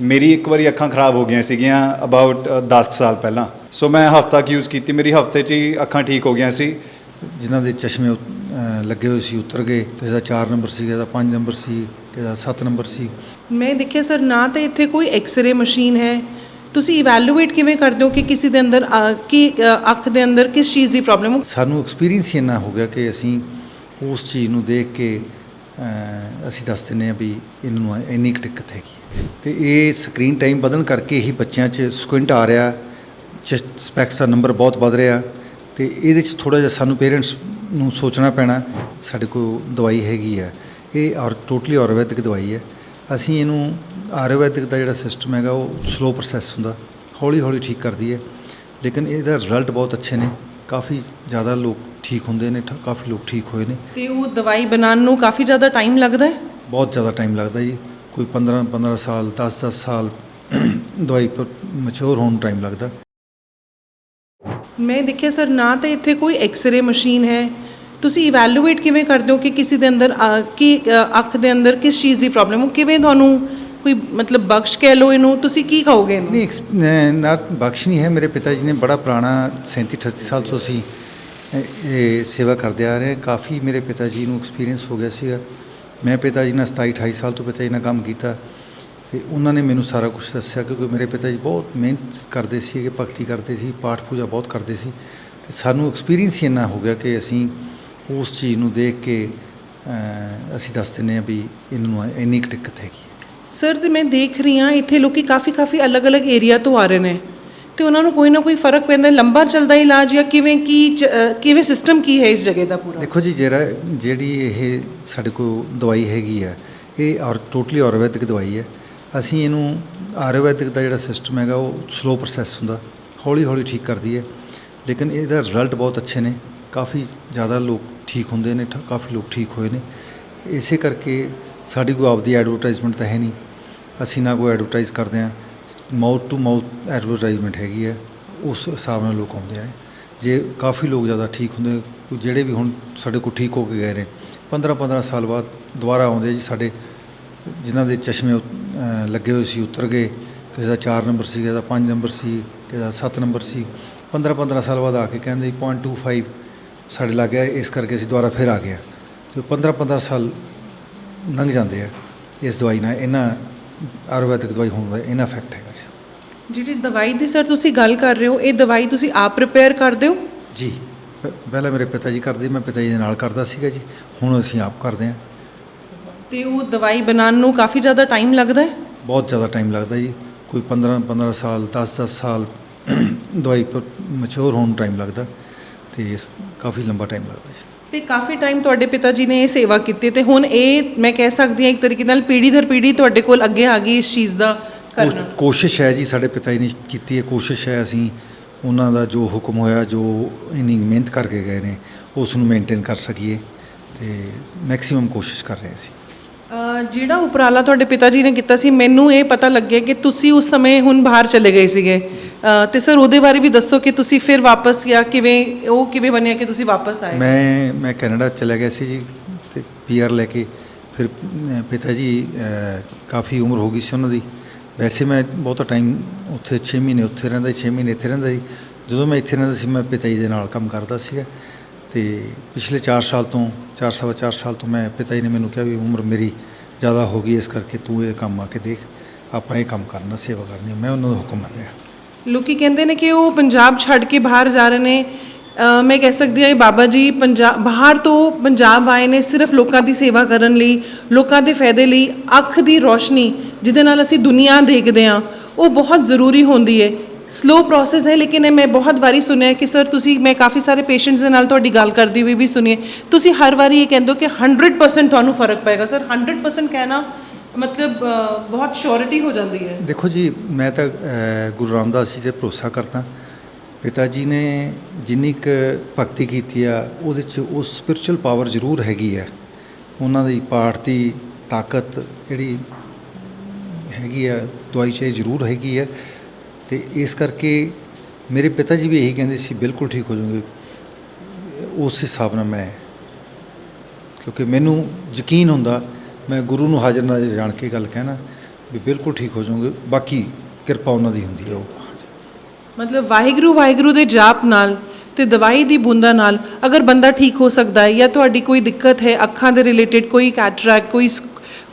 ਮੇਰੀ ਇੱਕ ਵਾਰੀ ਅੱਖਾਂ ਖਰਾਬ ਹੋ ਗਈਆਂ ਸੀਗੀਆਂ ਅਬਾਊਟ 10 ਸਾਲ ਪਹਿਲਾਂ। ਸੋ ਮੈਂ ਹਫ਼ਤਾ ਕੁ ਯੂਜ਼ ਕੀਤੀ ਮੇਰੀ ਹਫ਼ਤੇ 'ਚ ਹੀ ਅੱਖਾਂ ਠੀਕ ਹੋ ਗਈਆਂ ਸੀ। ਜਿਨ੍ਹਾਂ ਦੇ ਚਸ਼ਮੇ ਅਹ ਲੱਗੇ ਹੋਏ ਸੀ ਉਤਰ ਗਏ। ਕਿਸੇ ਦਾ 4 ਨੰਬਰ ਸੀ ਕਿਸੇ ਦਾ 5 ਨੰਬਰ ਸੀ ਕਿਸੇ ਦਾ 7 ਨੰਬਰ ਸੀ। ਮੈਂ ਦੇਖਿਆ ਸਰ ਨਾ ਤਾਂ ਇੱਥੇ ਕੋਈ ਐਕਸ-ਰੇ ਮਸ਼ੀਨ ਹੈ। ਤੁਸੀਂ ਇਵੈਲੂਏਟ ਕਿਵੇਂ ਕਰਦੇ ਹੋ ਕਿ ਕਿਸੇ ਦੇ ਅੰਦਰ ਅ, ਕੀ ਅ, ਅੱਖ ਦੇ ਅੰਦਰ ਕਿਸ ਚੀਜ਼ ਦੀ ਪ੍ਰੋਬਲਮ ਹੋ? ਸਾਨੂੰ ਐਕਸਪੀਰੀਅੰਸ ਹੀ ਇੰਨਾ ਹੋ ਗਿਆ ਕਿ ਅਸੀਂ ਉਸ ਚੀਜ਼ ਨੂੰ ਦੇਖ ਕੇ ਅਹ, ਅਸੀਂ ਦੱਸ ਦਿੰਦੇ ਹਾਂ ਵੀ ਇਹਨਾਂ ਨੂੰ ਇੰਨੀ ਕੁ ਦਿੱਕਤ ਹੈਗੀ ਹੈ। ਤੇ ਇਹ ਸਕਰੀਨ ਟਾਈਮ ਵਧਣ ਕਰਕੇ ਹੀ ਬੱਚਿਆਂ 'ਚ ਸਕੁਇੰਟ ਆ ਰਿਹਾ ਸਪੈਕਸ ਦਾ ਨੰਬਰ ਬਹੁਤ ਵੱਧ ਰਿਹਾ ਤੇ ਇਹਦੇ 'ਚ ਥੋੜਾ ਜਿਹਾ ਸਾਨੂੰ ਪੇਰੈਂਟਸ ਨੂੰ ਸੋਚਣਾ ਪੈਣਾ ਸਾਡੇ ਕੋਲ ਦਵਾਈ ਹੈਗੀ ਹੈ ਇਹ ਔਰ ਟੋਟਲੀ ਆਯੁਰਵੈਦਿਕ ਦਵਾਈ ਹੈ। ਅਸੀਂ ਇਹਨੂੰ ਆਯੁਰਵੈਦਿਕ ਦਾ ਜਿਹੜਾ ਸਿਸਟਮ ਹੈਗਾ ਉਹ ਸਲੋ ਪ੍ਰੋਸੈਸ ਹੁੰਦਾ ਹੌਲੀ ਹੌਲੀ ਠੀਕ ਕਰਦੀ ਹੈ। ਲੇਕਿਨ ਇਹਦਾ ਰਿਜ਼ਲਟ ਬਹੁਤ ਅੱਛੇ ਨੇ ਕਾਫੀ ਜ਼ਿਆਦਾ ਲੋਕ ਠੀਕ ਹੁੰਦੇ ਨੇ ਕਾਫੀ ਲੋਕ ਠੀਕ ਹੋਏ ਨੇ। ਤੇ ਉਹ ਦਵਾਈ ਬਣਾਉਣ ਨੂੰ ਕਾਫੀ ਜ਼ਿਆਦਾ ਟਾਈਮ ਲੱਗਦਾ ਹੈ? ਬਹੁਤ ਜ਼ਿਆਦਾ ਟਾਈਮ ਲੱਗਦਾ ਜੀ। ਕੋਈ 15 15 ਸਾਲ 10 10 ਸਾਲ ਦਵਾਈ ਪਰ ਮੈਚੁਰ ਹੋਣ ਟਾਈਮ ਲੱਗਦਾ। ਮੈਂ ਦੇਖਿਆ ਸਰ ਨਾ ਤਾਂ ਇੱਥੇ ਕੋਈ ਐਕਸ-ਰੇ ਮਸ਼ੀਨ ਹੈ। ਤੁਸੀਂ ਇਵੈਲੂਏਟ ਕਿਵੇਂ ਕਰਦੇ ਹੋ ਕਿ ਕਿਸੇ ਦੇ ਅੰਦਰ ਕੀ ਅੱਖ ਦੇ ਅੰਦਰ ਕਿਸ ਚੀਜ਼ ਦੀ ਪ੍ਰੋਬਲਮ ਹੋ? ਕਿਵੇਂ ਤੁਹਾਨੂੰ ਕੋਈ ਮਤਲਬ ਬਖਸ਼ ਕਹਿ ਲਓ ਇਹਨੂੰ? ਤੁਸੀਂ ਕੀ ਕਹੋਗੇ ਇਹਨੂੰ? ਨਹੀਂ ਨਾ ਬਖਸ਼ ਨਹੀਂ ਹੈ। ਮੇਰੇ ਪਿਤਾ ਜੀ ਨੇ ਬੜਾ ਪੁਰਾਣਾ 37 38 ਸਾਲ ਤੋਂ ਅਸੀਂ ਇਹ- ਸੇਵਾ ਕਰਦੇ ਆ ਰਹੇ ਕਾਫੀ ਮੇਰੇ ਪਿਤਾ ਜੀ ਨੂੰ ਐਕਸਪੀਰੀਅੰਸ ਹੋ ਗਿਆ ਸੀਗਾ। ਮੈਂ ਪਿਤਾ ਜੀ ਨਾਲ 27 28 ਸਾਲ ਤੋਂ ਪਿਤਾ ਜੀ ਨਾਲ ਕੰਮ ਕੀਤਾ ਤੇ ਉਹਨਾਂ ਨੇ ਮੈਨੂੰ ਸਾਰਾ ਕੁਝ ਦੱਸਿਆ ਕਿਉਂਕਿ ਮੇਰੇ ਪਿਤਾ ਜੀ ਬਹੁਤ ਮਿਹਨਤ ਕਰਦੇ ਸੀਗੇ ਭਗਤੀ ਕਰਦੇ ਸੀ, ਪਾਠ ਪੂਜਾ ਬਹੁਤ ਕਰਦੇ ਸੀ ਤੇ ਸਾਨੂੰ ਐਕਸਪੀਰੀਅੰਸ ਹੀ ਇੰਨਾ ਹੋ ਗਿਆ ਕਿ ਅਸੀਂ ਉਸ ਚੀਜ਼ ਨੂੰ ਦੇਖ ਕੇ ਅਸੀਂ ਦੱਸ ਦਿੰਦੇ ਹਾਂ ਵੀ ਇਹਨੂੰ ਇੰਨੀ ਕੁ ਦਿੱਕਤ ਹੈਗੀ ਹੈ। ਸਰ ਤੇ ਮੈਂ ਦੇਖ ਰਹੀ ਹਾਂ, ਇੱਥੇ ਲੋਕੀ ਕਾਫੀ ਕਾਫੀ ਅਲੱਗ-ਅਲੱਗ ਏਰੀਆ ਤੋਂ ਆ ਰਹੇ ਨੇ ਤੇ ਉਹਨਾਂ ਨੂੰ ਕੋਈ ਨਾ ਕੋਈ ਫ਼ਰਕ ਪੈਂਦਾ, ਲੰਬਾ ਚੱਲਦਾ ਇਲਾਜ ਜਾਂ ਕਿਵੇਂ ਕੀ ਚ- ਕਿਵੇਂ ਸਿਸਟਮ ਕੀ ਹੈ ਇਸ ਜਗ੍ਹਾ ਦਾ ਪੂਰਾ? ਦੇਖੋ ਜੀ, ਜਿਹੜਾ, ਜਿਹੜੀ ਇਹ ਸਾਡੇ ਕੋਲ ਦਵਾਈ ਹੈਗੀ ਆ, ਇਹ ਔਰ ਟੋਟਲੀ ਆਯੁਰਵੈਦਿਕ ਦਵਾਈ ਹੈ। ਅਸੀਂ ਇਹਨੂੰ ਆਯੁਰਵੈਦਿਕ ਦਾ ਜਿਹੜਾ ਸਿਸਟਮ ਹੈਗਾ, ਉਹ ਸਲੋ ਪ੍ਰੋਸੈਸ ਹੁੰਦਾ, ਹੌਲੀ ਹੌਲੀ ਠੀਕ ਕਰਦੀ ਹੈ। ਲੇਕਿਨ ਇਹਦਾ ਰਿਜ਼ਲਟ ਬਹੁਤ ਅੱਛੇ ਨੇ, ਕਾਫੀ ਜ਼ਿਆਦਾ ਲੋਕ ਠੀਕ ਹੁੰਦੇ ਨੇ, ਠ- ਕਾਫੀ ਲੋਕ ਠੀਕ ਹੋਏ ਨੇ। ਇਸੇ ਕਰਕੇ ਸਾਡੀ ਕੋਈ ਆਪਦੀ ਐਡਵਰਟਾਈਜ਼ਮੈਂਟ ਤਾਂ ਹੈ ਨਹੀਂ। ਅਸੀਂ ਨਾ ਕੋਈ ਐਡਵਰਟਾਈਜ਼ ਕਰਦੇ ਹਾਂ। ਮਾਊਥ ਟੂ ਮਾਊਥ ਐਡਵਰਟਾਈਜ਼ਮੈਂਟ ਹੈਗੀ ਹੈ, ਉਸ ਹਿਸਾਬ ਨਾਲ ਲੋਕ ਆਉਂਦੇ ਨੇ। ਜੇ ਕਾਫੀ ਲੋਕ ਜ਼ਿਆਦਾ ਠੀਕ ਹੁੰਦੇ ਜਿਹੜੇ ਵੀ ਹੁਣ ਸਾਡੇ ਕੋਲ ਠੀਕ ਹੋ ਕੇ ਗਏ ਨੇ 15 15 ਸਾਲ ਬਾਅਦ ਦੁਬਾਰਾ ਆਉਂਦੇ ਜੀ ਸਾਡੇ, ਜਿਨ੍ਹਾਂ ਦੇ ਚਸ਼ਮੇ ਉਤ- ਲੱਗੇ ਹੋਏ ਸੀ ਉਤਰ ਗਏ, ਕਿਸੇ ਦਾ 4 ਨੰਬਰ ਸੀ, ਕਿਸੇ ਦਾ 5 ਨੰਬਰ ਸੀ, ਕਿਸੇ ਦਾ 7 ਨੰਬਰ ਸੀ 15 15 ਸਾਲ ਬਾਅਦ ਆ ਕੇ ਕਹਿੰਦੇ ਜੀ 0.25 ਸਾਡੇ ਲੱਗ ਗਿਆ, ਇਸ ਕਰਕੇ ਅਸੀਂ ਦੁਬਾਰਾ ਫਿਰ ਆ ਗਿਆ ਤੇ 15 15 ਸਾਲ ਲੰਘ ਜਾਂਦੇ ਆ, ਇਸ ਦਵਾਈ ਨਾਲ, ਇਹਨਾਂ ਆਯੁਰਵੈਦਿਕ ਦਵਾਈ ਹੋਣ ਦਾ ਇਹਨਾਂ ਇਫੈਕਟ ਹੈਗਾ ਜੀ। ਜਿਹੜੀ ਦਵਾਈ ਦੀ ਸਰ ਤੁਸੀਂ ਗੱਲ ਕਰ ਰਹੇ ਹੋ ਇਹ ਦਵਾਈ ਤੁਸੀਂ ਆਪ ਪ੍ਰਿਪੇਅਰ ਕਰਦੇ ਹੋ? ਜੀ। ਪਹਿਲਾਂ ਮੇਰੇ ਪਿਤਾ ਜੀ ਕਰਦੇ ਮੈਂ ਪਿਤਾ ਜੀ ਦੇ ਨਾਲ ਕਰਦਾ ਸੀਗਾ ਜੀ। ਹੁਣ ਅਸੀਂ ਆਪ ਕਰਦੇ ਹਾਂ। ਤੇ ਉਹ ਦਵਾਈ ਬਣਾਉਣ ਨੂੰ ਕਾਫੀ ਜ਼ਿਆਦਾ ਟਾਈਮ ਲੱਗਦਾ ਹੈ? ਬਹੁਤ ਜ਼ਿਆਦਾ ਟਾਈਮ ਲੱਗਦਾ ਜੀ। ਕੋਈ 15 15 ਸਾਲ 10 10 ਸਾਲ ਦਵਾਈ ਪਰ ਮੈਚੁਰ ਹੋਣ ਟਾਈਮ ਲੱਗਦਾ। ਤੇ ਕਾਫੀ ਲੰਬਾ ਟਾਈਮ ਲੱਗਦਾ ਜੀ। ਤੇ ਕਾਫੀ ਟਾਈਮ ਤੁਹਾਡੇ ਪਿਤਾ ਜੀ ਨੇ ਇਹ ਸੇਵਾ ਕੀਤੀ ਤੇ ਹੁਣ ਇਹ ਮੈਂ ਕਹਿ ਸਕਦੀ ਹਾਂ ਇੱਕ ਤਰੀਕੇ ਨਾਲ ਪੀੜ੍ਹੀ ਦਰ ਪੀੜ੍ਹੀ ਤੁਹਾਡੇ ਕੋਲ ਅੱਗੇ ਆ ਗਈ ਇਸ ਚੀਜ਼ ਦਾ ਕਰਨਾ। ਕੋਸ਼- ਕੋਸ਼ਿਸ਼ ਹੈ ਜੀ ਸਾਡੇ ਪਿਤਾ ਜੀ ਨੇ ਕੀਤੀ ਹੈ ਕੋਸ਼ਿਸ਼ ਹੈ ਅਸੀਂ ਉਹਨਾਂ ਦਾ ਜੋ ਹੁਕਮ ਹੋਇਆ ਜੋ ਇੰਨੀ ਮਿਹਨਤ ਕਰਕੇ ਗਏ ਨੇ ਉਸ ਨੂੰ ਮੇਨਟੇਨ ਕਰ ਸਕੀਏ ਤੇ ਮੈਕਸਿਮਮ ਕੋਸ਼ਿਸ਼ ਕਰ ਰਹੇ ਸੀ ਜਿਹੜਾ ਉਪਰਾਲਾ ਤੁਹਾਡੇ ਪਿਤਾ ਜੀ ਨੇ ਕੀਤਾ ਸੀ ਮੈਨੂੰ ਇਹ ਪਤਾ ਲੱਗਿਆ ਕਿ ਤੁਸੀਂ ਉਸ ਸਮੇਂ ਹੁਣ ਬਾਹਰ ਚਲੇ ਗਏ ਸੀਗੇ। ਤੇ ਸਰ ਉਹਦੇ ਬਾਰੇ ਵੀ ਦੱਸੋ ਕਿ ਤੁਸੀਂ ਫਿਰ ਵਾਪਸ ਗਿਆ ਕਿਵੇਂ, ਉਹ ਕਿਵੇਂ ਬਣਿਆ ਕਿ ਤੁਸੀਂ ਵਾਪਸ ਆਏ? ਮੈਂ ਮੈਂ ਕੈਨੇਡਾ ਚਲਾ ਗਿਆ ਸੀ ਜੀ ਤੇ ਪੀਆਰ ਲੈ ਕੇ। ਫਿਰ ਪਿਤਾ ਜੀ ਕਾਫੀ ਉਮਰ ਹੋ ਗਈ ਸੀ ਉਹਨਾਂ ਦੀ। ਵੈਸੇ ਮੈਂ ਬਹੁਤਾ ਟਾਈਮ ਉੱਥੇ 6 ਮਹੀਨੇ, ਉੱਥੇ ਰਹਿੰਦਾ 6 ਮਹੀਨੇ ਇੱਥੇ ਰਹਿੰਦਾ ਸੀ। ਜਦੋਂ ਮੈਂ ਇੱਥੇ ਰਹਿੰਦਾ ਸੀ, ਮੈਂ ਪਿਤਾ ਜੀ ਦੇ ਨਾਲ ਕੰਮ ਕਰਦਾ ਸੀਗਾ। ਤੇ ਪਿਛਲੇ 4 ਸਾਲ ਤੋਂ 4 ਸਵਾ 4 ਸਾਲ ਤੋਂ ਮੈਂ ਪਿਤਾ ਜੀ ਨੇ ਮੈਨੂੰ ਕਿਹਾ ਵੀ ਉਮਰ ਮੇਰੀ ਜ਼ਿਆਦਾ ਹੋ ਗਈ, ਇਸ ਕਰਕੇ ਤੂੰ ਇਹ ਕੰਮ ਆ ਕੇ ਦੇਖ। ਆਪਾਂ ਇਹ ਕੰਮ ਕਰਨਾ, ਸੇਵਾ ਕਰਨੀ ਮੈਂ ਉਹਨਾਂ ਦਾ ਹੁਕਮ ਮੰਨ ਰਿਹਾ ਲੋਕੀ ਕਹਿੰਦੇ ਨੇ ਕਿ ਉਹ ਪੰਜਾਬ ਛੱਡ ਕੇ ਬਾਹਰ ਜਾ ਰਹੇ ਨੇ। ਅ, ਮੈਂ ਕਹਿ ਸਕਦੀ ਹਾਂ ਇਹ ਬਾਬਾ ਜੀ ਪੰਜਾਬ ਬਾਹਰ ਤੋਂ ਪੰਜਾਬ ਆਏ ਨੇ ਸਿਰਫ ਲੋਕਾਂ ਦੀ ਸੇਵਾ ਕਰਨ ਲਈ ਲੋਕਾਂ ਦੇ ਫਾਇਦੇ ਲਈ ਅੱਖ ਦੀ ਰੋਸ਼ਨੀ ਜਿਹਦੇ ਨਾਲ ਅਸੀਂ ਦੁਨੀਆ ਦੇਖਦੇ ਹਾਂ ਉਹ ਬਹੁਤ ਜ਼ਰੂਰੀ ਹੁੰਦੀ ਹੈ। ਸਲੋ ਪ੍ਰੋਸੈਸ ਹੈ ਲੇਕਿਨ ਇਹ ਮੈਂ ਬਹੁਤ ਵਾਰੀ ਸੁਣਿਆ ਕਿ ਸਰ ਤੁਸੀਂ ਮੈਂ ਕਾਫੀ ਸਾਰੇ ਪੇਸ਼ੈਂਟਸ ਦੇ ਨਾਲ ਤੁਹਾਡੀ ਗੱਲ ਕਰਦੀ ਹੋਈ ਵੀ ਸੁਣੀ ਹੈ। ਤੁਸੀਂ ਹਰ ਵਾਰੀ ਇਹ ਕਹਿੰਦੇ ਹੋ ਕਿ 100% ਤੁਹਾਨੂੰ ਫ਼ਰਕ ਪਏਗਾ। ਸਰ 100% ਕਹਿਣਾ ਮਤਲਬ ਬਹੁਤ ਸ਼ੋਰਿਟੀ ਹੋ ਜਾਂਦੀ ਹੈ। ਦੇਖੋ ਜੀ, ਮੈਂ ਤਾਂ ਗੁਰੂ ਰਾਮਦਾਸ ਜੀ ਤੇ ਭਰੋਸਾ ਕਰਦਾ। ਪਿਤਾ ਜੀ ਨੇ ਜਿੰਨੀ ਕੁ ਭਗਤੀ ਕੀਤੀ ਆ, ਉਹਦੇ ਚ ਉਹ ਸਪਿਰਚੁਅਲ ਪਾਵਰ ਜ਼ਰੂਰ ਹੈਗੀ ਹੈ ਉਹਨਾਂ ਦੀ ਪਾਠ ਦੀ ਤਾਕਤ ਜਿਹੜੀ ਹੈਗੀ ਆ, ਦਵਾਈ 'ਚ ਜ਼ਰੂਰ ਹੈਗੀ ਹੈ ਤੇ ਇਸ ਕਰਕੇ ਮੇਰੇ ਪਿਤਾ ਜੀ ਵੀ ਇਹੀ ਕਹਿੰਦੇ ਸੀ, ਬਿਲਕੁਲ ਠੀਕ ਹੋ ਜਾਓਗੇ। ਉਸ ਹਿਸਾਬ ਨਾਲ ਮੈਂ, ਕਿਉਂਕਿ ਮੈਨੂੰ ਯਕੀਨ ਹੁੰਦਾ ਮੈਂ ਗੁਰੂ ਨੂੰ ਹਾਜ਼ਰ ਨਾਜ਼ਰ ਜਾਣ ਕੇ ਗੱਲ ਕਹਿਣਾ ਵੀ ਬਿਲਕੁਲ ਠੀਕ ਹੋ ਜਾਓਗੇ, ਬਾਕੀ ਕਿਰਪਾ ਉਹਨਾਂ ਦੀ ਹੁੰਦੀ ਹੈ ਉਹ। ਮਤਲਬ ਵਾਹਿਗੁਰੂ ਵਾਹਿਗੁਰੂ ਦੇ ਜਾਪ ਨਾਲ ਤੇ ਦਵਾਈ ਦੀ ਬੂੰਦਾਂ ਨਾਲ ਅਗਰ ਬੰਦਾ ਠੀਕ ਹੋ ਸਕਦਾ ਹੈ ਜਾਂ ਤੁਹਾਡੀ ਕੋਈ ਦਿੱਕਤ ਹੈ ਅੱਖਾਂ ਦੇ ਰਿਲੇਟਡ ਕੋਈ ਕੈਟਰੈਕ ਕੋਈ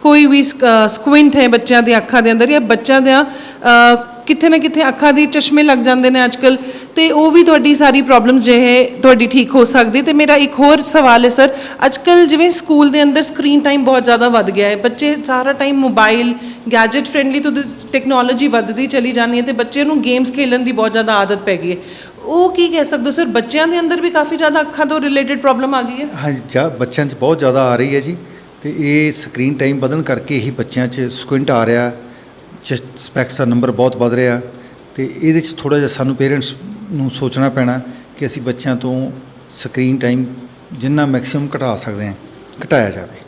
ਕੋਈ ਵੀ ਸਕੁਇੰਟ ਹੈ ਬੱਚਿਆਂ ਦੇ ਅੱਖਾਂ ਦੇ ਅੰਦਰ ਜਾਂ ਬੱਚਿਆਂ ਦੇ ਕਿੱਥੇ ਨਾ ਕਿੱਥੇ ਅੱਖਾਂ ਦੇ ਚਸ਼ਮੇ ਲੱਗ ਜਾਂਦੇ ਨੇ ਅੱਜਕੱਲ ਤੇ ਉਹ ਵੀ ਤੁਹਾਡੀ ਸਾਰੀ ਪ੍ਰੋਬਲਮਸ ਜਿਹੇ ਤੁਹਾਡੀ ਠੀਕ ਹੋ ਸਕਦੀ ਤੇ ਮੇਰਾ ਇੱਕ ਹੋਰ ਸਵਾਲ ਹੈ ਸਰ ਅੱਜਕੱਲ ਜਿਵੇਂ ਸਕੂਲ ਦੇ ਅੰਦਰ ਸਕਰੀਨ ਟਾਈਮ ਬਹੁਤ ਜ਼ਿਆਦਾ ਵੱਧ ਗਿਆ ਹੈ, ਬੱਚੇ ਸਾਰਾ ਟਾਈਮ ਮੋਬਾਈਲ ਗੈਜਟ ਫ੍ਰੈਂਡਲੀ ਤੋਂ ਟੈਕਨੋਲੋਜੀ ਵੱਧਦੀ ਚਲੀ ਜਾਂਦੀ ਹੈ ਤੇ ਬੱਚੇ ਨੂੰ ਗੇਮਸ ਖੇਡਣ ਦੀ ਬਹੁਤ ਜ਼ਿਆਦਾ ਆਦਤ ਪੈ ਗਈ ਹੈ। ਉਹ ਕੀ ਕਹਿ ਸਕਦੇ ਹੋ ਸਰ, ਬੱਚਿਆਂ ਦੇ ਅੰਦਰ ਵੀ ਕਾਫੀ ਜ਼ਿਆਦਾ ਅੱਖਾਂ ਤੋਂ ਰਿਲੇਟਡ ਪ੍ਰੋਬਲਮ ਆ ਗਈ ਹੈ? ਹਾਂਜੀ, ਜਾ ਬੱਚਿਆਂ 'ਚ ਬਹੁਤ ਜ਼ਿਆਦਾ ਆ ਰਹੀ ਹੈ ਜੀ, ਤੇ ਇਹ ਸਕਰੀਨ ਟਾਈਮ ਵਧਣ ਕਰਕੇ ਹੀ ਬੱਚਿਆਂ 'ਚ ਸਕੁਇੰਟ ਆ ਰਿਹਾ ਸਪੈਕਸ ਦਾ ਨੰਬਰ ਬਹੁਤ ਵੱਧ ਰਿਹਾ ਤੇ ਇਹਦੇ 'ਚ ਥੋੜਾ ਜਿਹਾ ਸਾਨੂੰ ਪੇਰੈਂਟਸ ਨੂੰ ਸੋਚਣਾ ਪੈਣਾ ਕਿ ਅਸੀਂ ਬੱਚਿਆਂ ਤੋਂ ਸਕਰੀਨ ਟਾਈਮ ਜਿੰਨਾ ਮੈਕਸਿਮਮ ਘਟਾ ਸਕਦੇ ਹਾਂ ਘਟਾਇਆ ਜਾਵੇ।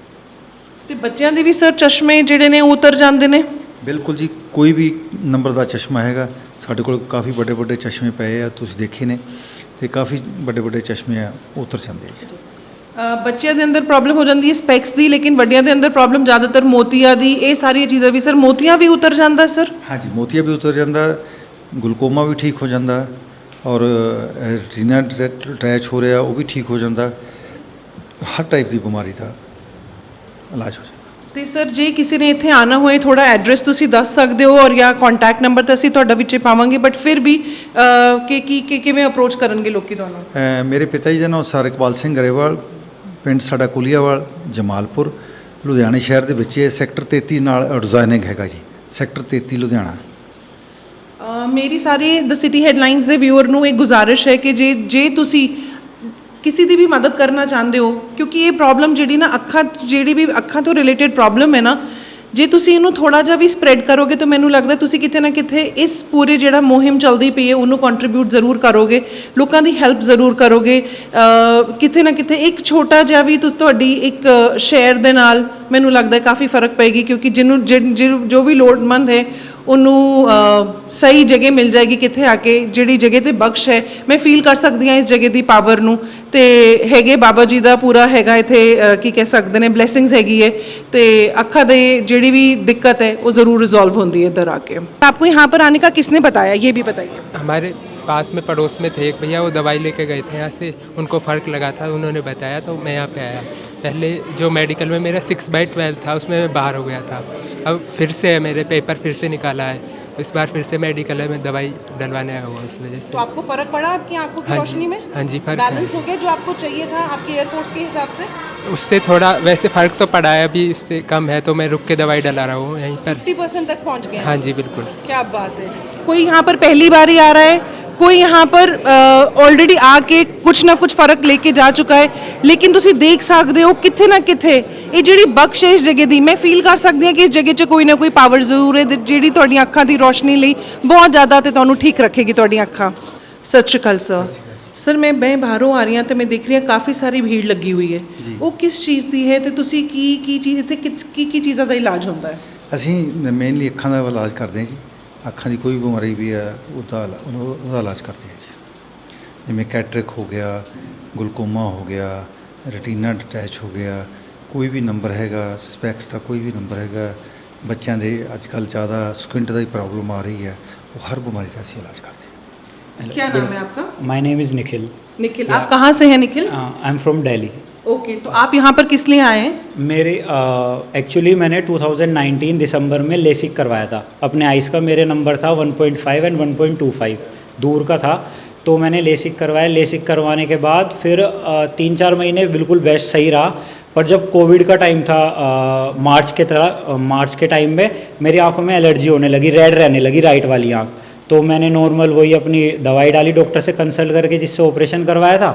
ਤੇ ਬੱਚਿਆਂ ਦੇ ਵੀ ਸਰ ਚਸ਼ਮੇ ਜਿਹੜੇ ਨੇ ਉਹ ਉਤਰ ਜਾਂਦੇ ਨੇ? ਬਿਲਕੁਲ ਜੀ ਕੋਈ ਵੀ ਨੰਬਰ ਦਾ ਚਸ਼ਮਾ ਹੈਗਾ ਸਾਡੇ ਕੋਲ ਕਾਫੀ ਵੱਡੇ ਵੱਡੇ ਚਸ਼ਮੇ ਪਏ ਆ ਤੁਸੀਂ ਦੇਖੇ ਨੇ ਤੇ ਕਾਫੀ ਵੱਡੇ ਵੱਡੇ ਚਸ਼ਮੇ ਆ ਉਤਰ ਜਾਂਦੇ ਆ ਜੀ। ਬੱਚਿਆਂ ਦੇ ਅੰਦਰ ਪ੍ਰੋਬਲਮ ਹੋ ਜਾਂਦੀ ਹੈ ਸਪੈਕਸ ਦੀ ਲੇਕਿਨ ਵੱਡਿਆਂ ਦੇ ਅੰਦਰ ਪ੍ਰੋਬਲਮ ਜ਼ਿਆਦਾਤਰ ਮੋਤੀਆ ਦੀ ਇਹ ਸਾਰੀਆਂ ਚੀਜ਼ਾਂ ਵੀ ਸਰ ਮੋਤੀਆ ਵੀ ਉਤਰ ਜਾਂਦਾ ਸਰ ਹਾਂਜੀ ਮੋਤੀਆ ਵੀ ਉਤਰ ਜਾਂਦਾ ਗਲੂਕੋਮਾ ਵੀ ਠੀਕ ਹੋ ਜਾਂਦਾ ਔਰ ਰੀਨਾ ਅਟੈਚ ਹੋ ਰਿਹਾ ਉਹ ਵੀ ਠੀਕ ਹੋ ਜਾਂਦਾ ਹਰ ਟਾਈਪ ਦੀ ਬਿਮਾਰੀ ਦਾ ਇਲਾਜ ਹੋ ਜਾਂਦਾ ਤੇ ਸਰ ਜੇ ਕਿਸੇ ਨੇ ਇੱਥੇ ਆਣਾ ਹੋਏ ਥੋੜਾ ਐਡਰੈਸ ਤੁਸੀਂ ਦੱਸ ਸਕਦੇ ਹੋ ਔਰ ਜਾਂ ਕੰਟੈਕਟ ਨੰਬਰ ਤਾਂ ਅਸੀਂ ਤੁਹਾਡਾ ਵਿੱਚੇ ਪਾਵਾਂਗੇ ਬਟ ਫਿਰ ਵੀ ਅ, ਕਿ ਕੀ ਕਿ ਕਿਵੇਂ ਅਪਰੋਚ ਕਰਨਗੇ ਲੋਕੀ ਤੁਹਾਨੂੰ ਅ, ਮੇਰੇ ਪਿਤਾ ਜੀ ਦਾ ਨਾਮ ਸਰ ਇਕਬਾਲ ਸਿੰਘ ਗਰੇਵਾਲ ਪਿੰਡ ਸਾਡਾ ਕੁਲੀਆਵਾਲ, ਜਮਾਲਪੁਰ, ਲੁਧਿਆਣੇ ਸ਼ਹਿਰ ਦੇ ਵਿੱਚ ਇਹ ਸੈਕਟਰ 33 ਨਾਲ ਡਿਜ਼ਾਈਨਿੰਗ ਹੈਗਾ ਜੀ, ਸੈਕਟਰ 33 ਲੁਧਿਆਣਾ। ਮੇਰੀ ਸਾਰੇ ਦ ਸਿਟੀ ਹੈਡਲਾਈਨਸ ਦੇ ਵਿਊਅਰ ਨੂੰ ਇਹ ਗੁਜ਼ਾਰਿਸ਼ ਹੈ ਕਿ ਜੇ ਜੇ ਤੁਸੀਂ ਕਿਸੇ ਦੀ ਵੀ ਮਦਦ ਕਰਨਾ ਚਾਹੁੰਦੇ ਹੋ, ਕਿਉਂਕਿ ਇਹ ਪ੍ਰੋਬਲਮ ਜਿਹੜੀ ਨਾ ਅੱਖਾਂ, ਜਿਹੜੀ ਵੀ ਅੱਖਾਂ ਤੋਂ ਰਿਲੇਟਡ ਪ੍ਰੋਬਲਮ ਹੈ ਨਾ ਜੇ ਤੁਸੀਂ ਇਹਨੂੰ ਥੋੜਾ ਜਿਹਾ ਵੀ ਸਪਰੈਡ ਕਰੋਗੇ ਤਾਂ ਮੈਨੂੰ ਲੱਗਦਾ ਤੁਸੀਂ ਕਿਤੇ ਨਾ ਕਿਤੇ ਇਸ ਪੂਰੇ ਜਿਹੜਾ ਮੁਹਿੰਮ ਚੱਲਦੀ ਪਈ ਹੈ, ਉਹਨੂੰ ਕੰਟਰੀਬਿਊਟ ਜ਼ਰੂਰ ਕਰੋਗੇ, ਲੋਕਾਂ ਦੀ ਹੈਲਪ ਜ਼ਰੂਰ ਕਰੋਗੇ। ਕਿਤੇ ਨਾ ਕਿਤੇ ਇੱਕ ਛੋਟਾ ਜਿਹਾ ਵੀ ਤੁਸੀਂ, ਤੁਹਾਡੀ ਇੱਕ ਸ਼ੇਅਰ ਦੇ ਨਾਲ ਮੈਨੂੰ ਲੱਗਦਾ ਕਾਫੀ ਫ਼ਰਕ ਪਏਗੀ ਕਿਉਂਕਿ ਜਿਹਨੂੰ ਜਿਹ- ਜਿਹ- ਜੋ ਵੀ ਲੋੜਮੰਦ ਹੈ ਉਹਨੂੰ ਸਹੀ ਜਗ੍ਹਾ ਮਿਲ ਜਾਏਗੀ ਕਿੱਥੇ ਆ ਕੇ, ਜਿਹੜੀ ਜਗ੍ਹਾ ਤੇ ਬਖਸ਼ ਹੈ। ਮੈਂ ਫੀਲ ਕਰ ਸਕਦੀ ਹਾਂ ਇਸ ਜਗ੍ਹਾ ਦੀ ਪਾਵਰ ਨੂੰ। ਤੇ ਹੈਗੇ ਬਾਬਾ ਜੀ ਦਾ ਪੂਰਾ ਹੈਗਾ ਇੱਥੇ ਕੀ ਕਹਿ ਸਕਦੇ ਨੇ ਬਲੇਸਿੰਗਸ ਹੈਗੀ ਹੈ। ਤੇ ਅੱਖਾਂ ਦੇ ਜਿਹੜੀ ਵੀ ਦਿੱਕਤ ਹੈ, ਉਹ ਜ਼ਰੂਰ ਰਿਜ਼ੋਲਵ ਹੁੰਦੀ ਹੈ ਇੱਧਰ ਆ ਕੇ। ਆਪਕੋ ਯਹਾਂ ਪਰ ਆਨੇ ਕਾ ਕਿਸਨੇ ਬਤਾਇਆ? ਇਹ ਵੀ ਬਤਾਈਏ। ਹਮਾਰੇ पास में पड़ोस में थे एक भैया, वो दवाई लेके गए थे यहाँ से। उनको फ़र्क लगा था, उन्होंने बताया, तो मैं यहाँ पे आया। पहले जो मेडिकल में मेरा सिक्स बाई ट्वेल्व था उसमें मैं बाहर हो गया था। अब फिर से मेरे पेपर फिर से निकाला है। इस बार फिर से मेडिकल में दवाई डलवाने आया हुआ इस वजह से। तो आपको फ़र्क पड़ा आपकी आँखों की हाँ रोशनी में? हाँ जी, फ़र्क बैलेंस हो गया जो आपको चाहिए था आपके एयरफोर्स के हिसाब से? उससे थोड़ा वैसे फ़र्क तो पड़ा है अभी उससे कम है तो मैं रुक के दवाई डला रहा हूँ यहीं पर। 50 परसेंट तक पहुँच गए हाँ। जी बिल्कुल। क्या बात है। कोई यहाँ पर पहली बार ही आ रहा है? कोई यहाँ पर ਆਲਰੇਡੀ ਆ ਕੇ ਕੁਝ ਨਾ ਕੁਝ ਫਰਕ ਲੈ ਕੇ ਜਾ ਚੁੱਕਾ ਹੈ ਲੇਕਿਨ ਤੁਸੀਂ ਦੇਖ ਸਕਦੇ ਹੋ ਕਿੱਥੇ ਨਾ ਕਿੱਥੇ ਇਹ ਜਿਹੜੀ ਬਖਸ਼ ਹੈ ਇਸ ਜਗ੍ਹਾ ਦੀ ਮੈਂ ਫੀਲ ਕਰ ਸਕਦੀ ਹਾਂ ਕਿ ਇਸ ਜਗ੍ਹਾ 'ਚ ਕੋਈ ਨਾ ਕੋਈ ਪਾਵਰ ਜ਼ਰੂਰ ਹੈ ਤੇ ਜਿਹੜੀ ਤੁਹਾਡੀਆਂ ਅੱਖਾਂ ਦੀ ਰੋਸ਼ਨੀ ਲਈ ਬਹੁਤ ਜ਼ਿਆਦਾ ਤੇ ਤੁਹਾਨੂੰ ਠੀਕ ਰੱਖੇਗੀ ਤੁਹਾਡੀਆਂ ਅੱਖਾਂ ਸਤਿ ਸ਼੍ਰੀ ਅਕਾਲ ਸਰ ਸਰ ਮੈਂ ਮੈਂ ਬਾਹਰੋਂ ਆ ਰਹੀ ਹਾਂ ਤੇ ਮੈਂ ਦੇਖ ਰਹੀ ਹਾਂ ਕਾਫੀ ਸਾਰੀ ਭੀੜ ਲੱਗੀ ਹੋਈ ਹੈ ਉਹ ਕਿਸ ਚੀਜ਼ ਦੀ ਹੈ ਤੇ ਤੁਸੀਂ ਕੀ ਕੀ ਚੀਜ਼ ਇੱਥੇ ਕਿ- ਕੀ ਕੀ ਚੀਜ਼ਾਂ ਦਾ ਇਲਾਜ ਹੁੰਦਾ ਹੈ ਅਸੀਂ ਮੇਨਲੀ ਅੱਖਾਂ ਦਾ ਇਲਾਜ ਕਰਦੇ ਹਾਂ ਜੀ ਅੱਖਾਂ ਦੀ ਕੋਈ ਵੀ ਬਿਮਾਰੀ ਵੀ ਹੈ ਉਹਦਾ ਇਲਾ- ਉਹਨੂੰ- ਉਹਦਾ ਇਲਾਜ ਕਰਦੇ ਹਾਂ ਜੀ ਜਿਵੇਂ ਕੈਟਰਿਕ ਹੋ ਗਿਆ ਗਲੂਕੋਮਾ ਹੋ ਗਿਆ ਰੈਟੀਨਾ ਡਿਟੈਚ ਹੋ ਗਿਆ ਕੋਈ ਵੀ ਨੰਬਰ ਹੈਗਾ ਸਪੈਕਸ ਦਾ ਕੋਈ ਵੀ ਨੰਬਰ ਹੈਗਾ ਬੱਚਿਆਂ ਦੇ ਅੱਜ ਕੱਲ੍ਹ ਜ਼ਿਆਦਾ ਸਕਿੰਟ ਦੀ ਪ੍ਰੋਬਲਮ ਆ ਰਹੀ ਹੈ ਉਹ ਹਰ ਬਿਮਾਰੀ ਦਾ ਅਸੀਂ ਇਲਾਜ ਕਰਦੇ ਹਾਂ क्या नाम है आपका My name is Nikhil. Nikhil Yeah. आप कहाँ से हैं Nikhil Uh, I'm from Delhi. okay तो आप यहाँ पर किस लिए आए मेरे एक्चुअली मैंने 2019 दिसंबर में लेसिक करवाया था। अपने आइस का मेरे नंबर था 1.5 एंड 1.25 दूर का था तो मैंने लेसिक करवाया। लेसिक करवाने के बाद फिर अ, तीन चार महीने बिल्कुल बेस्ट सही रहा। पर जब कोविड का टाइम था अ, मार्च के तरह मार्च के टाइम में मेरी आँखों में एलर्जी होने लगी रेड रहने लगी राइट वाली आँख। तो मैंने नॉर्मल वही अपनी दवाई डाली डॉक्टर से कंसल्ट करके जिससे ऑपरेशन करवाया था।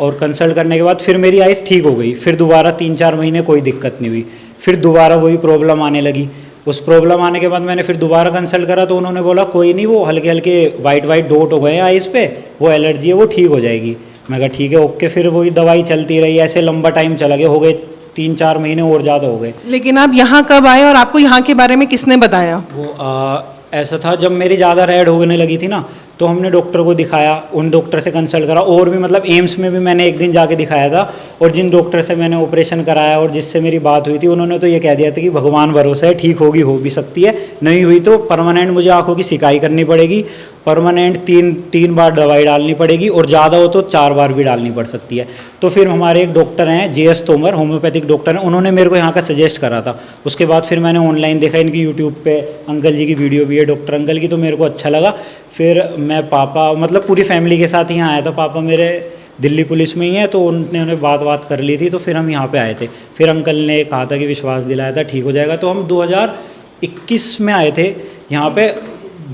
और कंसल्ट करने के बाद फिर मेरी आइस ठीक हो गई। फिर दोबारा तीन चार महीने कोई दिक्कत नहीं हुई। फिर दोबारा वही प्रॉब्लम आने लगी। उस प्रॉब्लम आने के बाद मैंने फिर दोबारा कंसल्ट करा तो उन्होंने बोला कोई नहीं वो हल्के हल्के वाइट वाइट डोट हो गए हैं आइस पे। वो एलर्जी है वो ठीक हो जाएगी। मैं कहा ठीक है ओके फिर वही दवाई चलती रही ऐसे लंबा टाइम चला गया हो गए तीन चार महीने और ज़्यादा हो गए। लेकिन आप यहाँ कब आए और आपको यहाँ के बारे में किसने बताया? वो आ, ऐसा था जब मेरी ज़्यादा रेड होने लगी थी ना तो हमने डॉक्टर को दिखाया, उन डॉक्टर से कंसल्ट करा और भी मतलब एम्स में भी मैंने एक दिन जाके दिखाया था और जिन डॉक्टर से मैंने ऑपरेशन कराया और जिससे मेरी बात हुई थी, उन्होंने तो ये कह दिया था कि भगवान भरोसा है, ठीक होगी, हो भी सकती है, नहीं हुई तो परमानेंट मुझे आँखों की सिकाई करनी पड़ेगी परमानेंट तीन तीन बार दवाई डालनी पड़ेगी और ज़्यादा हो तो चार बार भी डालनी पड़ सकती है। तो फिर हमारे एक डॉक्टर हैं J S Tomar homeopathic doctor हैं, उन्होंने मेरे को यहाँ का सजेस्ट करा था। उसके बाद फिर मैंने ऑनलाइन देखा, इनकी यूट्यूब पे अंकल जी की वीडियो भी है डॉक्टर अंकल की तो मेरे को अच्छा लगा। फिर मैं पापा मतलब पूरी फैमिली के साथ यहाँ आया था। पापा मेरे दिल्ली पुलिस में ही है तो उनने उन्हें बात बात कर ली थी तो फिर हम यहाँ पे आए थे। फिर अंकल ने कहा था कि विश्वास दिलाया था ठीक हो जाएगा। तो हम 2021 में आए थे यहाँ पे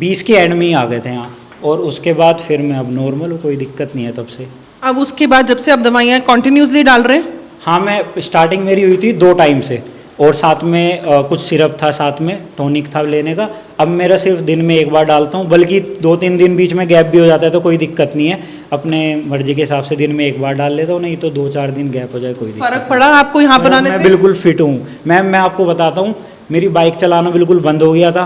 20 के एंड में ही आ गए थे यहाँ। और उसके बाद फिर मैं अब नॉर्मल हूँ कोई दिक्कत नहीं है तब से। अब उसके बाद जब से आप दवाइयाँ कॉन्टिन्यूसली डाल रहे हैं? हाँ मैं स्टार्टिंग मेरी हुई थी दो टाइम से। और साथ में आ, कुछ सिरप था साथ में टॉनिक था लेने का। अब मेरा सिर्फ़ दिन में एक बार डालता हूँ बल्कि दो तीन दिन बीच में गैप भी हो जाता है तो कोई दिक्कत नहीं है। अपने मर्ज़ी के हिसाब से दिन में एक बार डाल लेता हूँ नहीं तो दो चार दिन गैप हो जाए कोई फ़र्क पड़ा आपको यहाँ पर मैं बिल्कुल फिट हूँ। मैम मैं आपको बताता हूँ मेरी बाइक चलाना बिल्कुल बंद हो गया था।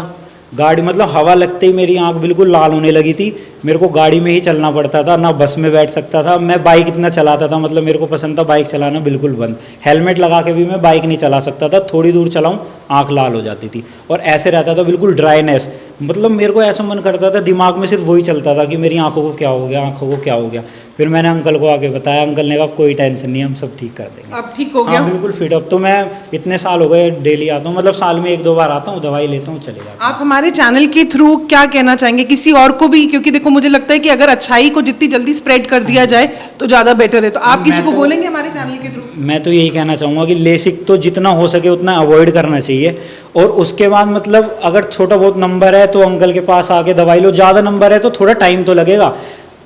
गाड़ी मतलब हवा लगते ही मेरी आँख बिल्कुल लाल होने लगी थी। मेरे को गाड़ी में ही चलना पड़ता था, ना बस में बैठ सकता था। मैं बाइक इतना चलाता था मतलब मेरे को पसंद था बाइक चलाना बिल्कुल बंद। हेलमेट लगा के भी मैं बाइक नहीं चला सकता था, थोड़ी दूर चलाऊं आँख लाल हो जाती थी। और ऐसे रहता था बिल्कुल ड्राइनेस मतलब मेरे को ऐसा मन करता था दिमाग में सिर्फ़ वही चलता था कि मेरी आँखों को क्या हो गया आँखों को क्या हो गया। फिर मैंने अंकल को आगे बताया अंकल ने कहा कोई टेंशन नहीं हम सब ठीक कर देंगे। अब ठीक हो गया। हाँ बिल्कुल फिट अब तो मैं इतने साल हो गए डेली आता हूँ मतलब साल में एक दो बार आता हूँ दवाई लेता हूँ चले जाता आप हमारे चैनल के थ्रू क्या कहना चाहेंगे? किसी और को भी क्योंकि देखो मुझे लगता है कि अगर अच्छाई को जितनी जल्दी स्प्रेड कर दिया जाए तो ज़्यादा बेटर है। तो आप किसी को तो- बोलेंगे हमारे चैनल के थ्रू मैं तो यही कहना चाहूँगा कि लेसिक तो जितना हो सके उतना अवॉइड करना चाहिए। और उसके बाद मतलब अगर छोटा बहुत नंबर है तो अंकल के पास आके दवाई लो, ज़्यादा नंबर है तो थोड़ा टाइम तो लगेगा।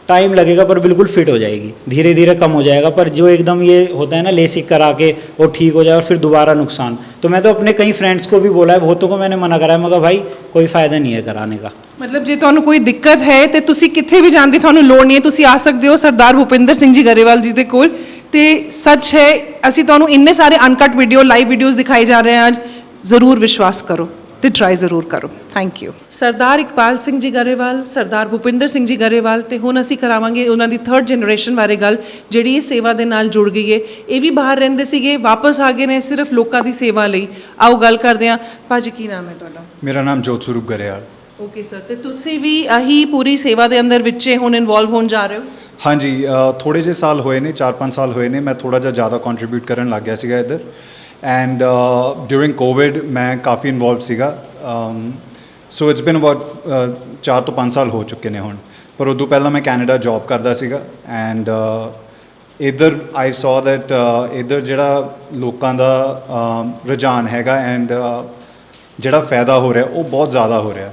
टाइम लगेगा पर बिल्कुल फिट हो जाएगी धीरे धीरे कम हो जाएगा पर जो एकदम ये होता है ना लेसिक करा के वो ठीक हो जाए और फिर दोबारा नुकसान तो मैं तो अपने कई फ्रेंड्स को भी बोला है बहुतों को मैंने मना करा है मगर भाई कोई फ़ायदा नहीं है कराने का ਮਤਲਬ ਜੇ ਤੁਹਾਨੂੰ ਕੋਈ ਦਿੱਕਤ ਹੈ ਤੇ ਤੁਸੀਂ ਕਿੱਥੇ ਵੀ ਜਾਣ ਦੀ ਤੁਹਾਨੂੰ ਲੋੜ ਨਹੀਂ ਹੈ ਤੁਸੀਂ ਆ ਸਕਦੇ ਹੋ ਸਰਦਾਰ ਭੁਪਿੰਦਰ ਸਿੰਘ ਜੀ ਗਰੇਵਾਲ ਜੀ ਦੇ ਕੋਲ ਤੇ ਸੱਚ ਹੈ ਅਸੀਂ ਤੁਹਾਨੂੰ ਇੰਨੇ ਸਾਰੇ ਅਨਕਟ ਵੀਡੀਓ ਲਾਈਵ ਵੀਡੀਓਜ਼ ਦਿਖਾਈ ਜਾ ਰਹੇ ਹਾਂ ਅੱਜ ਜ਼ਰੂਰ ਵਿਸ਼ਵਾਸ ਕਰੋ ਤੇ ਟਰਾਈ ਜ਼ਰੂਰ ਕਰੋ। ਥੈਂਕ ਯੂ ਸਰਦਾਰ ਇਕਬਾਲ ਸਿੰਘ ਜੀ ਗਰੇਵਾਲ ਸਰਦਾਰ ਭੁਪਿੰਦਰ ਸਿੰਘ ਜੀ ਗਰੇਵਾਲ ਤੇ ਹੁਣ ਅਸੀਂ ਕਰਾਵਾਂਗੇ ਉਹਨਾਂ ਦੀ ਥਰਡ ਜਨਰੇਸ਼ਨ ਬਾਰੇ ਗੱਲ ਜਿਹੜੀ ਇਹ ਸੇਵਾ ਦੇ ਨਾਲ ਜੁੜ ਗਈ ਹੈ ਇਹ ਵੀ ਬਾਹਰ ਰਹਿੰਦੇ ਸੀਗੇ ਵਾਪਸ ਆ ਗਏ ਨੇ ਸਿਰਫ ਲੋਕਾਂ ਦੀ ਸੇਵਾ ਲਈ। ਆਓ ਗੱਲ ਕਰਦੇ ਹਾਂ। ਭਾਜੀ ਕੀ ਨਾਮ ਹੈ ਤੁਹਾਡਾ? ਮੇਰਾ ਨਾਮ ਜੋਤ ਸਰੂਪ ਗਰੇਵਾਲ। ਓਕੇ ਸਰ ਤੇ ਤੁਸੀਂ ਵੀ ਆਹੀ ਪੂਰੀ ਸੇਵਾ ਦੇ ਅੰਦਰ ਵਿੱਚੇ ਹੁਣ ਇਨਵੋਲਵ ਹੋਣ ਜਾ ਰਹੇ ਹੋ? ਹਾਂਜੀ ਅ, ਥੋੜ੍ਹੇ ਜਿਹੇ ਸਾਲ ਹੋਏ ਨੇ 4-5 ਸਾਲ ਹੋਏ ਨੇ। ਮੈਂ ਥੋੜਾ ਜਿਹਾ ਜ਼ਿਆਦਾ ਕੰਟਰੀਬਿਊਟ ਕਰਨ ਲੱਗ ਗਿਆ ਸੀਗਾ ਇੱਧਰ। ਐਂਡ ਡਿਊਰਿੰਗ ਕੋਵਿਡ ਮੈਂ ਕਾਫੀ ਇਨਵੋਲਵ ਸੀਗਾ ਸੋ ਇਟਸ ਬੀਨ ਅਬਾਊਟ 4 ਤੋਂ 5 ਸਾਲ ਹੋ ਚੁੱਕੇ ਨੇ ਹੁਣ ਪਰ ਉਦੋਂ ਪਹਿਲਾਂ ਮੈਂ ਕੈਨੇਡਾ ਜੌਬ ਕਰਦਾ ਸੀਗਾ ਐਂਡ ਇੱਧਰ ਆਈ ਸੌ ਦੈਟ ਇੱਧਰ ਜਿਹੜਾ ਲੋਕਾਂ ਦਾ ਰੁਝਾਨ ਹੈਗਾ ਐਂਡ ਜਿਹੜਾ ਫਾਇਦਾ ਹੋ ਰਿਹਾ ਉਹ ਬਹੁਤ ਜ਼ਿਆਦਾ ਹੋ ਰਿਹਾ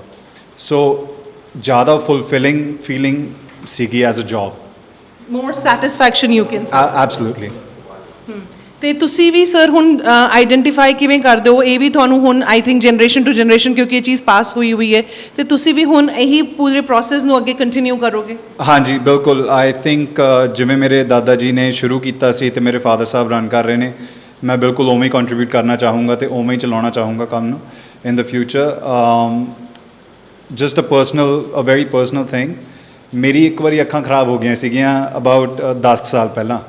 ਸੋ ਜ਼ਿਆਦਾ ਫੁਲਫਿਲਿੰਗ ਫੀਲਿੰਗ ਸੀਗੀ as a job more satisfaction you can absolutely ਤੇ ਤੁਸੀਂ ਵੀ ਸਰ ਹੁਣ ਆਈਡੈਂਟੀਫਾਈ ਕਿਵੇਂ ਕਰਦੇ ਹੋ? ਇਹ ਵੀ ਤੁਹਾਨੂੰ ਹੁਣ I think generation to generation ਕਿਉਂਕਿ ਇਹ ਚੀਜ਼ ਪਾਸ ਹੋਈ ਹੋਈ ਹੈ। ਤੇ ਤੁਸੀਂ ਵੀ ਹੁਣ ਇਹੀ ਪੂਰੇ ਪ੍ਰੋਸੈਸ ਨੂੰ ਅੱਗੇ ਕੰਟੀਨਿਊ ਕਰੋਗੇ? ਹਾਂਜੀ, ਬਿਲਕੁਲ। ਆਈ ਥਿੰਕ ਜਿਵੇਂ ਮੇਰੇ ਦਾਦਾ ਜੀ ਨੇ ਸ਼ੁਰੂ ਕੀਤਾ ਸੀ ਤੇ ਮੇਰੇ ਫਾਦਰ ਸਾਹਿਬ ਰਨ ਕਰ ਰਹੇ ਨੇ, ਮੈਂ ਬਿਲਕੁਲ ਉਵੇਂ ਹੀ ਕੰਟਰੀਬਿਊਟ ਕਰਨਾ ਚਾਹੂੰਗਾ ਤੇ ਉਵੇਂ ਹੀ ਚਲਾਉਣਾ ਚਾਹੂੰਗਾ ਕੰਮ ਨੂੰ in the future just a personal a very personal thing ਮੇਰੀ ਇੱਕ ਵਾਰੀ ਅੱਖਾਂ ਖਰਾਬ ਹੋ ਗਈਆਂ ਸੀਗੀਆਂ ਅਬਾਊਟ 10 ਸਾਲ ਪਹਿਲਾਂ।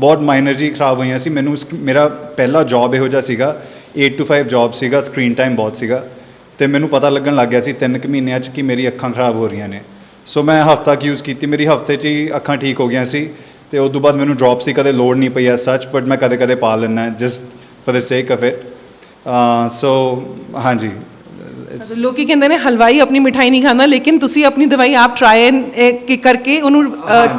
ਬਹੁਤ ਮਾਈਨਰ ਜੀ ਖਰਾਬ ਹੋਈਆਂ ਸੀ। ਮੈਨੂੰ ਸਕ ਮੇਰਾ ਪਹਿਲਾ ਜੌਬ ਇਹੋ ਜਿਹਾ ਸੀਗਾ। 8 ਟੂ 5 ਜੌਬ ਸੀਗਾ ਸਕਰੀਨ ਟਾਈਮ ਬਹੁਤ ਸੀਗਾ। ਤੇ ਮੈਨੂੰ ਪਤਾ ਲੱਗਣ ਲੱਗ ਗਿਆ ਸੀ 3 ਕੁ ਮਹੀਨਿਆਂ 'ਚ ਕਿ ਮੇਰੀ ਅੱਖਾਂ ਖਰਾਬ ਹੋ ਰਹੀਆਂ ਨੇ। ਸੋ ਮੈਂ ਹਫਤਾ ਕੁ ਯੂਜ਼ ਕੀਤੀ। ਮੇਰੀ ਹਫ਼ਤੇ 'ਚ ਹੀ ਅੱਖਾਂ ਠੀਕ ਹੋ ਗਈਆਂ ਸੀ। ਤੇ ਉਸ ਤੋਂ ਬਾਅਦ ਮੈਨੂੰ ਡ੍ਰੌਪਸ ਦੀ ਕਦੇ ਲੋੜ ਨਹੀਂ ਪਈ ਐ ਸੱਚ ਬਟ ਮੈਂ ਕਦੇ ਕਦੇ ਪਾ ਲੈਣਾ just for the sake of it so ਹਾਂਜੀ। It's- ਲੋਕੀ ਕਹਿੰਦੇ ਨੇ ਹਲਵਾਈ ਆਪਣੀ ਮਿਠਾਈ ਨਹੀਂ ਖਾਂਦਾ ਲੇਕਿਨ ਤੁਸੀਂ ਆਪਣੀ ਦਵਾਈ ਆਪ ਟਰਾਈ ਕਰਕੇ ਉਹਨੂੰ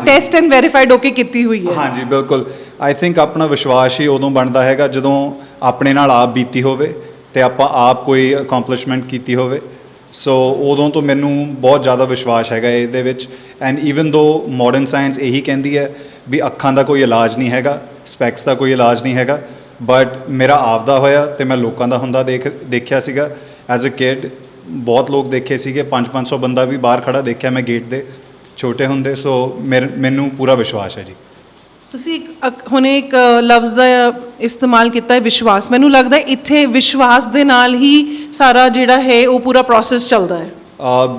ਟੈਸਟ ਐਂਡ ਵੈਰੀਫਾਈਡ ਹੋ ਕੇ ਕੀਤੀ ਹੋਈ ਹੈ ਹਾਂਜੀ ਬਿਲਕੁਲ ਆਈ ਥਿੰਕ ਆਪਣਾ ਵਿਸ਼ਵਾਸ ਹੀ ਉਦੋਂ ਬਣਦਾ ਹੈਗਾ ਜਦੋਂ ਆਪਣੇ ਨਾਲ ਆਪ ਬੀਤੀ ਹੋਵੇ ਤੇ ਆਪਾਂ ਆਪ ਕੋਈ ਅਕੰਪਲਿਸ਼ਮੈਂਟ ਕੀਤੀ ਹੋਵੇ ਸੋ ਉਦੋਂ ਤੋਂ ਮੈਨੂੰ ਬਹੁਤ ਜ਼ਿਆਦਾ ਵਿਸ਼ਵਾਸ ਹੈਗਾ ਇਹਦੇ ਵਿੱਚ and even though modern science ਇਹੀ ਕਹਿੰਦੀ ਹੈ ਵੀ ਅੱਖਾਂ ਦਾ ਕੋਈ ਇਲਾਜ ਨਹੀਂ ਹੈਗਾ ਸਪੈਕਸ ਦਾ ਕੋਈ ਇਲਾਜ ਨਹੀਂ ਹੈਗਾ ਬਟ ਮੇਰਾ ਆਪਦਾ ਹੋਇਆ ਤੇ ਮੈਂ ਲੋਕਾਂ ਦਾ ਹੁੰਦਾ ਦੇਖ ਦੇਖਿਆ ਸੀਗਾ ਐਜ਼ ਅ ਕਿਡ ਬਹੁਤ ਲੋਕ ਦੇਖੇ ਸੀਗੇ। 5-500 ਬੰਦਾ ਵੀ ਬਾਹਰ ਖੜਾ ਦੇਖਿਆ ਮੈਂ ਗੇਟ ਦੇ ਛੋਟੇ ਹੁੰਦੇ ਸੋ ਮੈਨੂੰ ਪੂਰਾ ਵਿਸ਼ਵਾਸ ਹੈ ਜੀ। ਤੁਸੀਂ ਇੱਕ ਹੁਣੇ ਇੱਕ ਲਫ਼ਜ਼ ਦਾ ਇਸਤੇਮਾਲ ਕੀਤਾ ਹੈ ਵਿਸ਼ਵਾਸ। ਮੈਨੂੰ ਲੱਗਦਾ ਇੱਥੇ ਵਿਸ਼ਵਾਸ ਦੇ ਨਾਲ ਹੀ ਸਾਰਾ ਜਿਹੜਾ ਹੈ ਉਹ ਪੂਰਾ ਪ੍ਰੋਸੈਸ ਚੱਲਦਾ ਹੈ।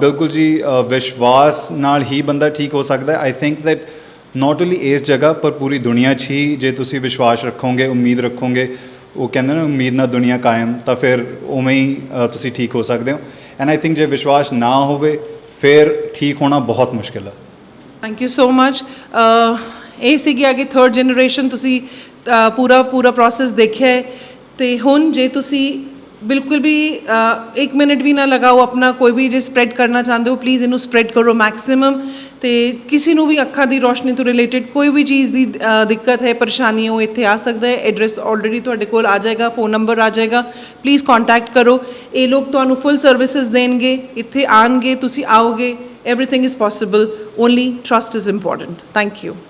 ਬਿਲਕੁਲ ਜੀ ਵਿਸ਼ਵਾਸ ਨਾਲ ਹੀ ਬੰਦਾ ਠੀਕ ਹੋ ਸਕਦਾ ਹੈ। I think that not only ਇਸ ਜਗ੍ਹਾ ਪਰ ਪੂਰੀ ਦੁਨੀਆ 'ਚ ਹੀ ਜੇ ਤੁਸੀਂ ਵਿਸ਼ਵਾਸ ਰੱਖੋਗੇ ਉਮੀਦ ਰੱਖੋਗੇ ਉਹ ਕਹਿੰਦੇ ਨਾ ਉਮੀਦ ਨਾਲ ਦੁਨੀਆ ਕਾਇਮ ਤਾਂ ਫਿਰ ਉਵੇਂ ਹੀ ਤੁਸੀਂ ਠੀਕ ਹੋ ਸਕਦੇ ਹੋ। ਐਂਡ ਆਈ ਥਿੰਕ ਜੇ ਵਿਸ਼ਵਾਸ ਨਾ ਹੋਵੇ ਫਿਰ ਠੀਕ ਹੋਣਾ ਬਹੁਤ ਮੁਸ਼ਕਿਲ ਆ। ਥੈਂਕ ਯੂ ਸੋ ਮਚ ਇਹ ਸੀਗੀ ਅੱਗੇ ਥਰਡ ਜਨਰੇਸ਼ਨ ਤੁਸੀਂ ਪੂਰਾ ਪੂਰਾ ਪ੍ਰੋਸੈਸ ਦੇਖਿਆ ਹੈ। ਤੇ ਹੁਣ ਜੇ ਤੁਸੀਂ ਬਿਲਕੁਲ ਵੀ ਅ, ਇੱਕ ਮਿੰਟ ਵੀ ਨਾ ਲਗਾਓ ਆਪਣਾ ਕੋਈ ਵੀ ਜੇ ਸਪਰੈਡ ਕਰਨਾ ਚਾਹੁੰਦੇ ਹੋ ਪਲੀਜ਼ ਇਹਨੂੰ ਸਪਰੈਡ ਕਰੋ ਮੈਕਸਿਮਮ ਤੇ ਕਿਸੇ ਨੂੰ ਵੀ ਅੱਖਾਂ ਦੀ ਰੋਸ਼ਨੀ ਤੋਂ ਰਿਲੇਟਡ ਕੋਈ ਵੀ ਚੀਜ਼ ਦੀ ਅ, ਦਿੱਕਤ ਹੈ ਪਰੇਸ਼ਾਨੀ ਹੈ ਉਹ ਇੱਥੇ ਆ ਸਕਦਾ ਹੈ। ਐਡਰੈਸ ਆਲਰੇਡੀ ਤੁਹਾਡੇ ਕੋਲ ਆ ਜਾਏਗਾ ਫੋਨ ਨੰਬਰ ਆ ਜਾਏਗਾ। ਪਲੀਜ਼ ਕੰਟੈਕਟ ਕਰੋ। ਇਹ ਲੋਕ ਤੁਹਾਨੂੰ ਫੁੱਲ ਸਰਵਿਸਿਜ਼ ਦੇਣਗੇ ਇੱਥੇ ਆਣਗੇ ਤੁਸੀਂ ਆਓਗੇ everything is possible only trust is important thank you